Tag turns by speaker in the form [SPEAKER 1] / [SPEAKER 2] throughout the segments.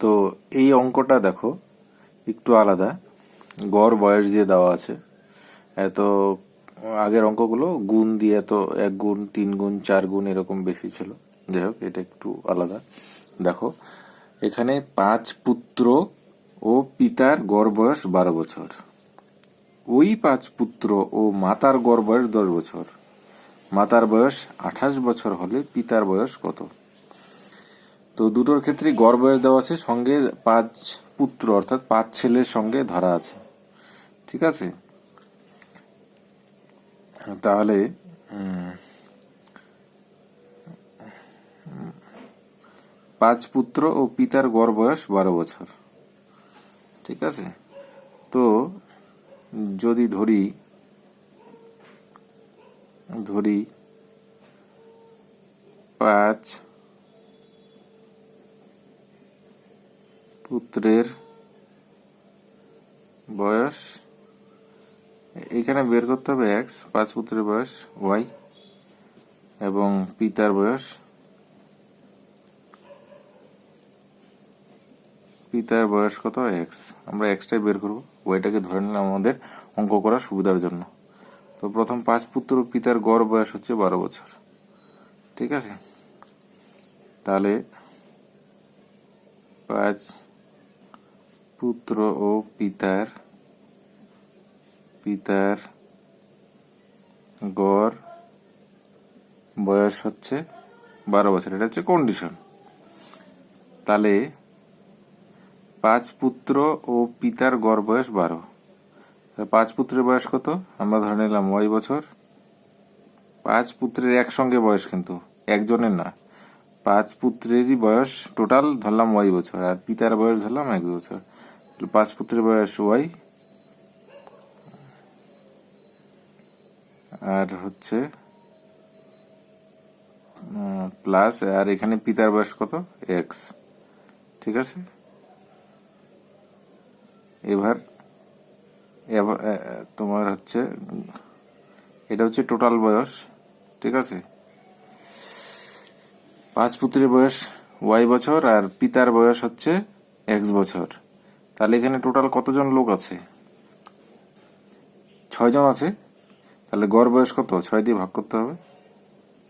[SPEAKER 1] তো এই অঙ্কটা দেখো, একটু আলাদা। গড় বয়স দিয়ে দেওয়া আছে। এত আগের অঙ্কগুলো গুণ দিয়ে এত এক গুণ, তিন গুণ, চার গুণ এরকম বেশি ছিল। যাই হোক, এটা একটু আলাদা। দেখো, এখানে পাঁচ পুত্র ও পিতার গড় বয়স বারো বছর। ওই পাঁচ পুত্র ও মাতার গড় বয়স দশ বছর। মাতার বয়স আঠাশ বছর হলে পিতার বয়স কত? তো দুটোর ক্ষেত্রে বয়স দেওয়া আছে, সঙ্গে পাঁচ পুত্র, অর্থাৎ পাঁচ ছেলের সঙ্গে ধরা আছে। ঠিক আছে? তাহলে পাঁচ পুত্র ও পিতার গড় বয়স বারো বছর। ঠিক আছে? তো যদি ধরি ধরি পাঁচ পুত্রের বয়স, এখানে বের করতে হবে এক্স পাঁচ পুত্রের বয়স ওয়াই এবং পিতার বয়স পিতার বয়স কত এক্স আমরা এক্সটাই বের করব। ওয়াইটাকে ধরে নিলাম আমাদের অঙ্ক করার সুবিধার জন্য। তো প্রথম পাঁচ পুত্র পিতার গড় বয়স হচ্ছে বারো বছর। ঠিক আছে? তাহলে পাঁচ পুত্র ও পিতার পিতার গড় বয়স হচ্ছে বারো বছর। এটা হচ্ছে কন্ডিশন তাহলে পাঁচ পুত্র ও পিতার গড় বয়স বারো। পাঁচ পুত্রের বয়স কত? আমরা ধরে নিলাম ওয়াই বছর। পাঁচ পুত্রের একসঙ্গে বয়স কিন্তু, একজনের না। পাঁচ পুত্রেরই বয়স টোটাল ধরলাম ওয়াই বছর, আর পিতার বয়স ধরলাম এক বছর। পাঁচ পুত্রের বয়স ওয়াই। আর হচ্ছে প্লাস আর এখানে পিতার বয়স কত? এক্স ঠিক আছে? এবার তোমার হচ্ছে, এটা হচ্ছে টোটাল বয়স, ঠিক আছে? পাঁচ পুত্রের বয়স ওয়াই বছর, আর পিতার বয়স হচ্ছে এক্স বছর। তাহলে এখানে টোটাল কতজন লোক আছে? ছয়জন আছে? তাহলে গড় বয়স কত? ছয় দিয়ে ভাগ করতে হবে।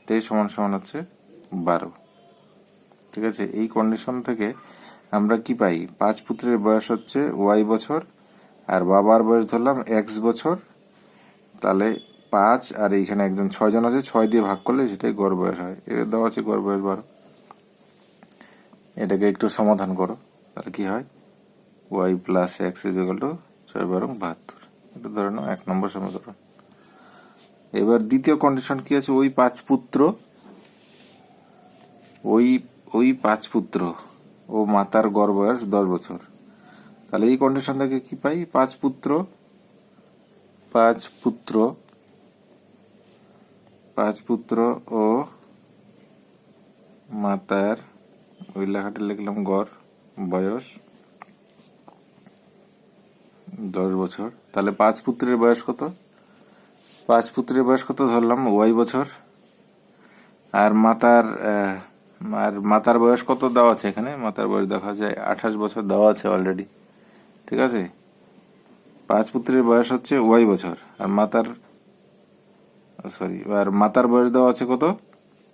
[SPEAKER 1] এটাই সমান সমান হচ্ছে বারো। ঠিক আছে? এই কন্ডিশন থেকে আমরা কি পাই? পাঁচ পুত্রের বয়স হচ্ছে ওয়াই বছর, আর বাবার বয়স ধরলাম এক্স বছর। তাহলে পাঁচ, আর এইখানে একজন ছয়জন আছে, ছয় দিয়ে ভাগ করলে সেটাই গড় বয়স হয়। এটা দেওয়া আছে গড় বয়স বারো। এটাকে একটু সমাধান করো, তাহলে কি হয়? Y plus X is equal to ছয় বারো বাহাত্তর। এটা ধরে নাও, এক নম্বর সমীকরণ। এবার দ্বিতীয় কন্ডিশন কি আছে? ওই পাঁচ পুত্র, ওই ওই পাঁচ পুত্র ও মাতার গড় বয়স দশ বছর। তাহলে এই কন্ডিশন থেকে কি পাই? পাঁচ পুত্র পাঁচ পুত্র পাঁচ পুত্র ও মাতার, ওই লেখাটা লিখলাম গড় বয়স দশ বছর। তাহলে পাঁচ পুত্রের বয়স কত? পাঁচ পুত্রের বয়স কত ধরলাম? ওয়াই বছর। আর মাতার আর মাতার বয়স কত দেওয়া আছে এখানে? মাতার বয়স দেখা যায় আঠাশ বছর দেওয়া আছে অলরেডি ঠিক আছে? পাঁচ পুত্রের বয়স হচ্ছে ওয়াই বছর। আর মাতার সরি আর মাতার বয়স দেওয়া আছে কত?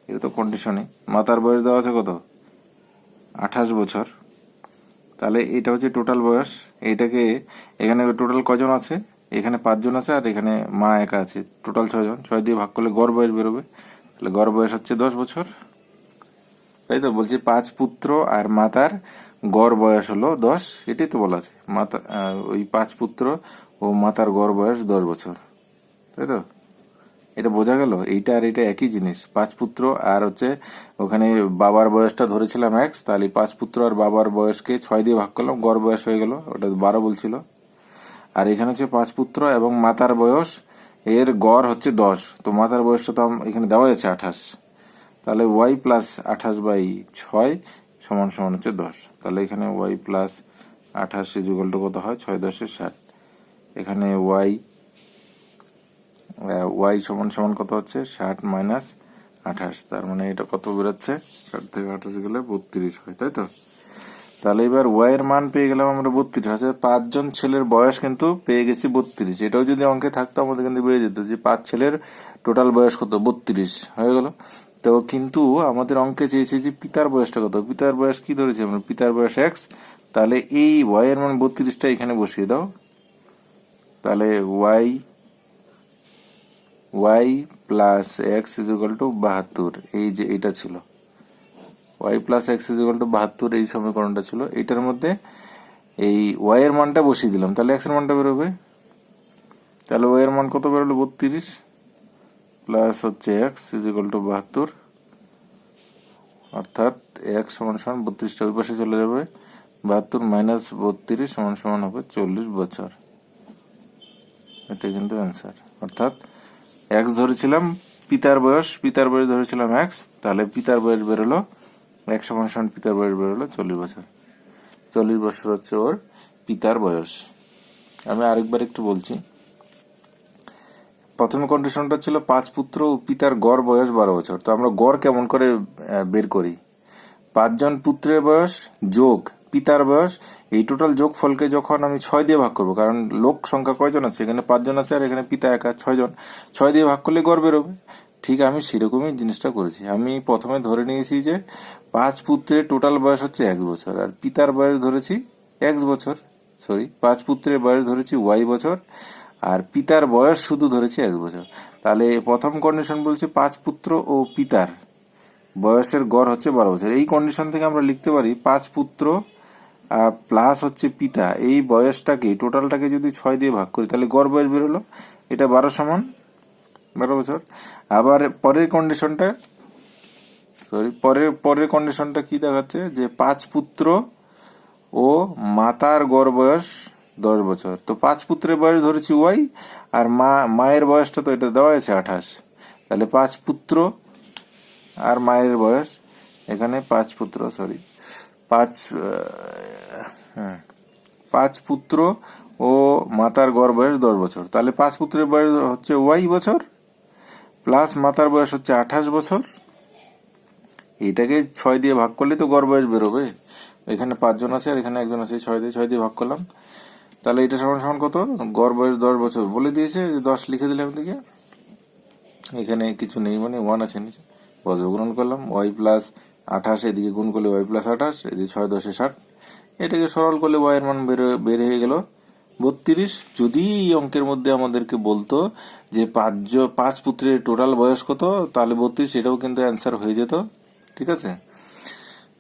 [SPEAKER 1] এটা তো কন্ডিশনে মাতার বয়স দেওয়া আছে কত? আঠাশ বছর। তাহলে এটা হচ্ছে টোটাল বয়স। এইটাকে এখানে টোটাল কজন আছে? এখানে পাঁচজন আছে আর এখানে মা একা আছে। টোটাল ছয়জন। ছয় দিয়ে ভাগ করলে গড় বয়স বেরোবে। তাহলে গড় বয়স হচ্ছে দশ বছর। তাই তো? বলছি পাঁচ পুত্র আর মাতার গড় বয়স হলো দশ। এটাই তো বলা আছে। মাতা ওই পাঁচ পুত্র ও মাতার গড় বয়স দশ বছর। তাই তো? এটা বোঝা গেল, এইটা আর এটা একই জিনিস। পাঁচ পুত্র আর হচ্ছে ওখানে বাবার বয়সটা ধরেছিলাম এক্স তাহলে পাঁচ পুত্র আর বাবার বয়সকে ছয় দিয়ে ভাগ করলাম, গড় বয়স হয়ে গেল, ওটা বারো বলছিল। আর এখানে হচ্ছে পাঁচ পুত্র এবং মাতার বয়স, এর গড় হচ্ছে দশ। তো মাতার বয়সটা তো এখানে দেওয়া আছে আঠাশ। তাহলে ওয়াই প্লাস আঠাশ বাই ছয় সমান সমান হচ্ছে দশ। তাহলে এখানে ওয়াই প্লাস আঠাশ ইজুগাল টু কত হয়? ছয় দশে ষাট। এখানে ওয়াই ওয়াই সমান সমান কত হচ্ছে? ষাট মাইনাস আঠাশ। তার মানে এটা কত বেরোচ্ছে? ষাট থেকে আঠাশ গেলে বত্রিশ হয়, তাই তো? তাহলে এবার ওয়াই এর মান পেয়ে গেলাম আমরা বত্রিশ। আছে পাঁচজন ছেলের বয়স কিন্তু পেয়ে গেছি বত্রিশ। এটাও যদি অঙ্কে থাকতো, আমাদের কিন্তু বেড়ে যেত যে পাঁচ ছেলের টোটাল বয়স কত? বত্রিশ। হয়ে গেল? তো কিন্তু আমাদের অঙ্কে চেয়েছে যে পিতার বয়সটা কত? পিতার বয়স কি ধরেছি আমরা? পিতার বয়স এক্স তাহলে এই ওয়াই এর মান বত্রিশটা এখানে বসিয়ে দাও। তাহলে Y Y plus X is equal to বাহাত্তর, এই যে এটা ছিল। Y plus X is equal to বাহাত্তর, এই সমীকরণটা ছিল। এটার মধ্যে এই ওয়াই এর মানটা বসিয়ে দিলাম। তাহলে এক্সের মানটা বেরোবে? তাহলে ওয়াই এর মান কত বেরোলো? বত্রিশ। প্লাস হচ্ছে এক্স ইজ ইকাল টু বাহাত্তর। অর্থাৎ এক্স সমান সমান বত্রিশটা ওই পাশে চলে যাবে। বাহাত্তর মাইনাস বত্রিশ সমান সমান হবে চল্লিশ বছর। এটা কিন্তু অ্যান্সার অর্থাৎ এক্স ধরেছিলাম, পিতার বয়স পিতার বয়স ধরেছিলাম এক্স তাহলে পিতার বয়স বেরোলো এক সমান সমান পিতার বয়স বেরোলো চল্লিশ বছর। চল্লিশ বছর হচ্ছে ওর পিতার বয়স। আমি আরেকবার একটু বলছি। প্রথম কন্ডিশনটা ছিল পাঁচ পুত্র ও পিতার গড় বয়স বারো বছর। তো আমরা গড় কেমন করে বের করি? পাঁচজন পুত্রের বয়স যোগ। পিতার বয়স, এই টোটাল যোগ ফলকে যখন আমি ছয় দিয়ে ভাগ করব, কারণ লোক সংখ্যা কয়জন আছে? এখানে পাঁচজন আছে আর এখানে পিতা একা, ছয়জন। ছয় দিয়ে ভাগ করলে গড় বেরোবে। ঠিক আমি সেরকমই জিনিসটা করেছি। আমি প্রথমে ধরে নিয়েছি যে পাঁচ পুত্রের টোটাল বয়স হচ্ছে এক বছর, আর পিতার বয়স ধরেছি এক বছর সরি পাঁচ পুত্রের বয়স ধরেছি ওয়াই বছর, আর পিতার বয়স শুধু ধরেছি এক বছর। তাহলে প্রথম কন্ডিশন বলছে পাঁচ পুত্র ও পিতার বয়সের গড় হচ্ছে বারো বছর। এই কন্ডিশন থেকে আমরা লিখতে পারি পাঁচ পুত্র প্লাস হচ্ছে পিতা। এই বয়সটাকে টোটালটাকে যদি ছয় দিয়ে ভাগ করি, তাহলে গড় বয়স বেরোলো। এটা বারো সমান, বারো বছর। আবার পরের কন্ডিশনটা সরি পরের পরের কন্ডিশনটা কি দেখাচ্ছে? যে পাঁচ পুত্র ও মাতার গড় বয়স দশ বছর। তো পাঁচ পুত্রের বয়স ধরেছি ওয়াই, আর মা, মায়ের বয়সটা তো এটা দেওয়া আছে আঠাশ। তাহলে পাঁচ পুত্র আর মায়ের বয়স এখানে পাঁচ পুত্র সরি পাঁচ হ্যাঁ। পাঁচ পুত্র ও মাতার গড় বয়স দশ বছর। তাহলে পাঁচ পুত্রের বয়স হচ্ছে ওয়াই বছর, প্লাস মাতার বয়স হচ্ছে আঠাশ বছর। এটাকে ছয় দিয়ে ভাগ করলে তো গড় বয়স বেরোবে। এখানে পাঁচজন আছে আর এখানে একজন আছে ছয় দিয়ে ছয় দিয়ে ভাগ করলাম। তাহলে এটা সমান সমান কত? গড় বয়স দশ বছর। বলে দিয়েছে দশ লিখে দিলাম দিকে এখানে কিছু নেই মানে ওয়ান আছে নিচে। বজ্র গুণন করলাম ওয়াই প্লাস আঠাশ, এদিকে গুণ করলে ওয়াই প্লাস আঠাশ, এদিকে ছয়, দশে ষাট। এটাকে সরল করলে ওয়াই এর মান বের হয়ে- গেল। বত্রিশ। যদি এই অঙ্কের মধ্যে আমাদেরকে বলতো যে পাঁচ পাঁচ পুত্রের টোটাল বয়স কত, তাহলে বত্রিশ এটাও কিন্তু অ্যান্সার হয়ে যেত। ঠিক আছে?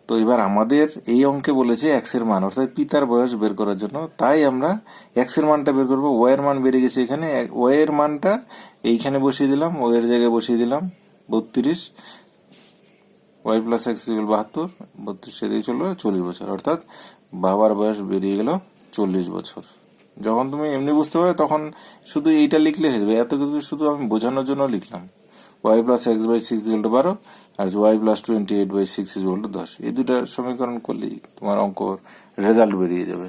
[SPEAKER 1] তো এবার আমাদের এই অঙ্কে বলেছে এক্সের মান, অর্থাৎ পিতার বয়স বের করার জন্য। তাই আমরা এক্সের মানটা বের করব। ওয়াই এর মান বেড়ে গেছে এখানে। ওয়াই এর মানটা এইখানে বসিয়ে দিলাম ওয়াই এর জায়গায় বসিয়ে দিলাম। বত্রিশ। ওয়াই প্লাস এক্স বাহাত্তর। বত্রিশ চলল, চল্লিশ বছর। অর্থাৎ বাবার বয়স বেরিয়ে গেল চল্লিশ বছর। যখন তুমি এমনি বুঝতে পারবে, তখন শুধু এইটা লিখলে হয়ে যাবে। এত কিছু শুধু আমি বোঝানোর জন্য লিখলাম। Y plus X by six equal to বারো আর Y plus twenty eight by six equal to দশ। এই দুটা সমীকরণ করলেই তোমার অঙ্ক রেজাল্ট বেরিয়ে যাবে।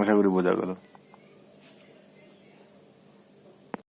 [SPEAKER 1] আশা করি বোঝা গেল।